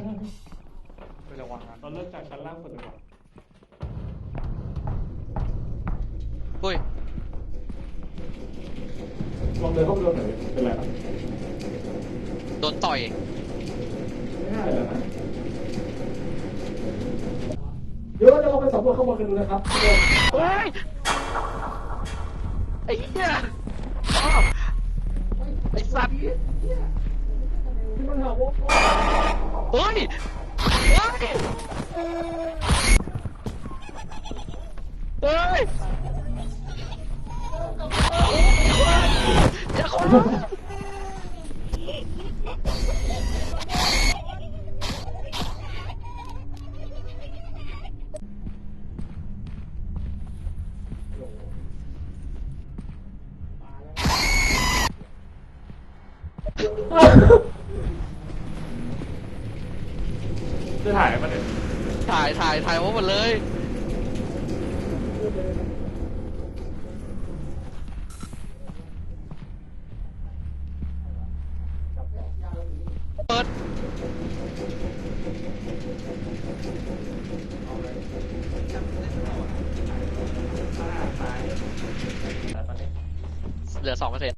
างนะเราเริ่มจากชั้นล่างสุดดีกว่าอุ้ยลองเดินเข้าไปดูหน่อยดิเป็นไรครับโดนต่อย ไม่น่าเลยนะเดี๋ยวเราจะลองไปสำรวจข้างบนกันดูนะครับทุกคนเฮ้ย ไอ้เหี้ยอ้อไอ้สัตว์ ที่มันหาว่า เฮ้ยเฮ้ย เฮ้ยอย่าขวาง จะถ่ายมันเนี่ยถ่ายถ่ายถ่ายไว้หมดเลย เปิด เหลือสองเปอร์เซ็นต์